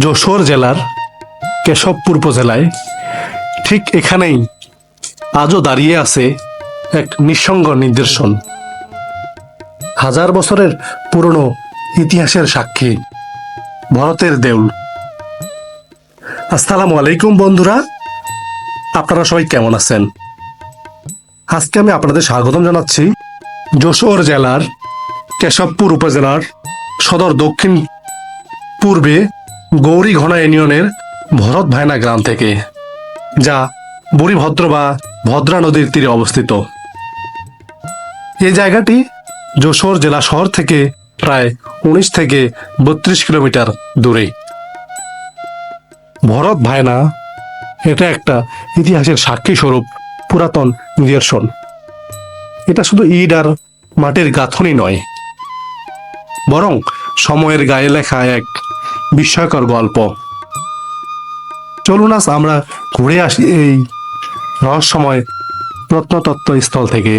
যশোর জেলার কেশবপুর উপজেলায় ঠিক এখানেই আজও দাঁড়িয়ে আছে এক নিঃসঙ্গ নিদর্শন। হাজার বছরের পুরনো ইতিহাসের সাক্ষী, ভরতের দেউল। আসসালামু আলাইকুম বন্ধুরা, আপনারা সবাই কেমন আছেন? আজকে আমি আপনাদের স্বাগতম জানাচ্ছি যশোর জেলার কেশবপুর উপজেলার সদর দক্ষিণ পূর্বে গৌরীঘনা ইউনিয়নের ভরত ভায়না গ্রাম থেকে, যা বুড়িভদ্র বা ভদ্রা নদীর তীরে অবস্থিত। এই জায়গাটি যশোর জেলা শহর থেকে প্রায় উনিশ থেকে বত্রিশ কিলোমিটার দূরে। ভরত ভায়না এটা একটা ইতিহাসের সাক্ষী স্বরূপ, পুরাতন নিদর্শন। এটা শুধু ইট আর মাটির গাঁথনি নয়, বরং সময়ের গায়ে লেখা এক বিস্ময়কর গল্প। চলুন আজ আমরা ঘুরে আসি এই রহস্যময় প্রত্নতত্ত্ব স্থল থেকে।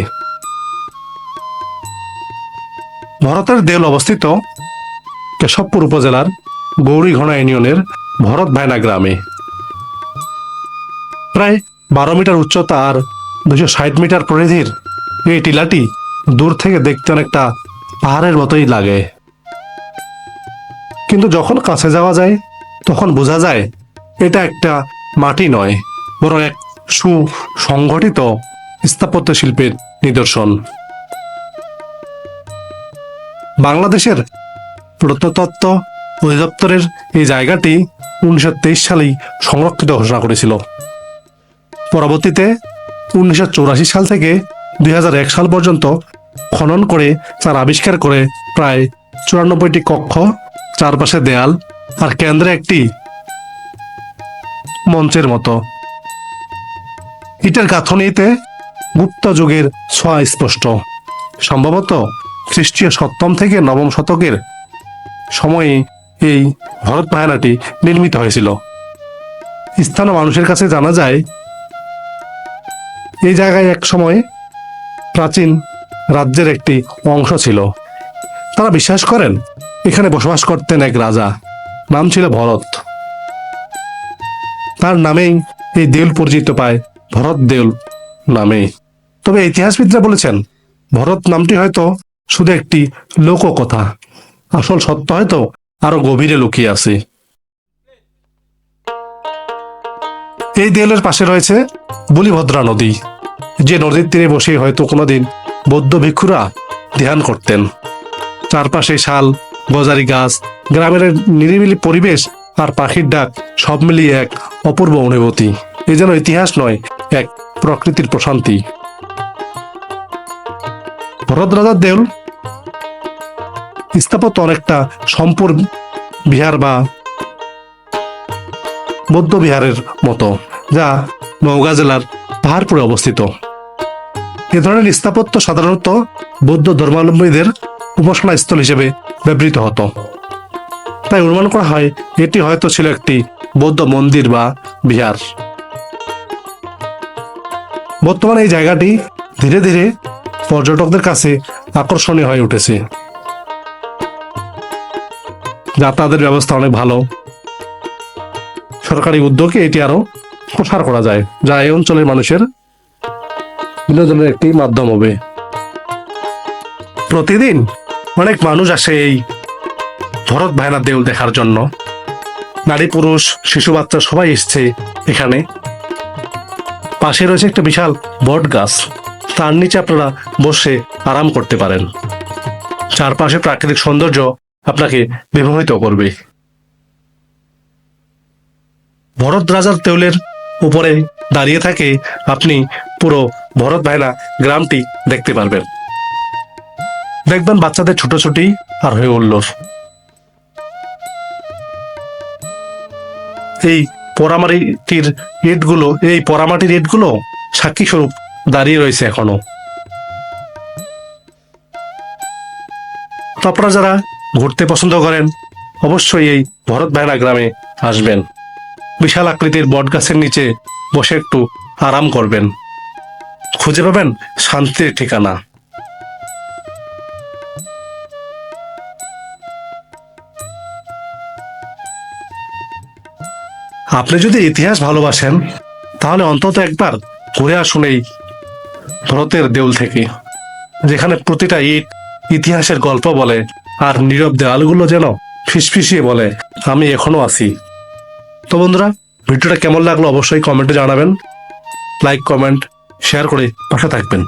ভরতের দেউল অবস্থিত কেশবপুর উপজেলার গৌরীঘনা ইউনিয়নের ভরত ভায়না গ্রামে। প্রায় বারো মিটার উচ্চতা আর দুশো ষাট মিটার পরিধির এই টিলাটি দূর থেকে দেখতে অনেকটা পাহাড়ের মতোই লাগে। কিন্তু যখন কাছে যাওয়া যায়, তখন বোঝা যায় এটা একটা মাটি নয়, বরং এক সুসংগঠিত স্থাপত্য শিল্পের নিদর্শন। বাংলাদেশের প্রত্নতত্ত্ব অধিদপ্তরের এই জায়গাটি উনিশশো তেইশ সালেই সংরক্ষিত ঘোষণা করেছিল। পরবর্তীতে উনিশশো সাল থেকে দুই হাজার এক সাল পর্যন্ত খনন করে তার আবিষ্কার করে প্রায় চুরানব্বইটি কক্ষ চারপাশে দেয়াল আর কেন্দ্রে একটি মঞ্চের মতো। ইটের গাঁথনিতে গুপ্ত যুগের ছোঁয়া স্পষ্ট সম্ভবত খ্রিস্টীয় সপ্তম থেকে নবম শতকের সময়ে এই ভরত পাহানাটি নির্মিত হয়েছিল। স্থানীয় মানুষের কাছে জানা যায়, এই জায়গায় এক সময় প্রাচীন রাজ্যের একটি অংশ ছিল। তারা বিশ্বাস করেন এখানে বসবাস করতেন এক রাজা। নাম ছিল ভরত। তার নামেই এই দেউল পরিচিত পায়, ভরত দেউল নামে তবে ইতিহাসবিদরা বলেছেন, ভরত নামটি হয়তো শুধু একটি লোককথা। আসল সত্য হয়তো আরও গভীরে লুকিয়ে আছে। এই দেউলের পাশে রয়েছে বলিভদ্রা নদী। যে নদীর তীরে বসে হয়তো কোনোদিন বৌদ্ধ ভিক্ষুরা ধ্যান করতেন। চারপাশে শাল গজারি গাছ, গ্রামের নিরিবিলি পরিবেশ আর পাখির ডাক সব মিলিয়ে এক অপূর্ব অনুভূতি। এ যেন ইতিহাস নয়, এক প্রকৃতির প্রশান্তি। ভরত দেউল স্থাপত্য অনেকটা সম্পুর বিহার বা বৌদ্ধ বিহারের মতো, যা নওগাঁ জেলার পাহাড়পুরে অবস্থিত। এ ধরনের স্থাপত্য সাধারণত বৌদ্ধ ধর্মাবলম্বীদের উপাসনা স্থল হিসেবে ব্যবহৃত হতো। তাই অনুমান করা হয়, এটি হয়তো ছিল একটি বৌদ্ধ মন্দির বা বিহার। বর্তমানে এই জায়গাটি ধীরে ধীরে পর্যটকদের কাছে আকর্ষণীয় হয়ে উঠেছে। যাতায়াতের ব্যবস্থা অনেক ভালো। সরকারি উদ্যোগে এটি আরও প্রসার করা যায়, যা এই অঞ্চলের মানুষের বিনোদনের একটি মাধ্যম হবে। প্রতিদিন অনেক মানুষ আসে এই ভরত ভাইনা দেউল দেখার জন্য। নারী, পুরুষ, শিশু, বাচ্চা সবাই এসছে এখানে। পাশে রয়েছে একটা বিশাল বট গাছ। তার নিচে আপনারা বসে আরাম করতে পারেন। চারপাশে প্রাকৃতিক সৌন্দর্য আপনাকে বিমোহিত করবে। ভরত রাজার দেউলের উপরে দাঁড়িয়ে থাকে আপনি পুরো ভরত ভাইনা গ্রামটি দেখতে পারবেন। দেখবেন বাচ্চাদের ছুটোছুটি আর হয়ে উঠল। এই পোড়ামাটির ইটগুলো, এই পোড়ামাটির ইটগুলো সাক্ষী স্বরূপ দাঁড়িয়ে রয়েছে এখনও। আপনারা যারা ঘুরতে পছন্দ করেন, অবশ্যই এই ভরত ভাইনা গ্রামে আসবেন। বিশাল আকৃতির বট গাছের নিচে বসে একটু আরাম করবেন। খুঁজে পাবেন শান্তির ঠিকানা। আপনি যদি ইতিহাস ভালোবাসেন, তাহলে অন্তত একবার ঘুরে আসুন এই ভরতের দেউল থেকে, যেখানে প্রতিটা ইট ইতিহাসের গল্প বলে আর নীরব দেওয়ালগুলো যেন ফিসফিসিয়ে বলে, আমি এখনও আছি। তো বন্ধুরা, ভিডিওটা কেমন লাগল অবশ্যই কমেন্টে জানাবেন, লাইক, কমেন্ট, শেয়ার করে পাশে থাকবেন।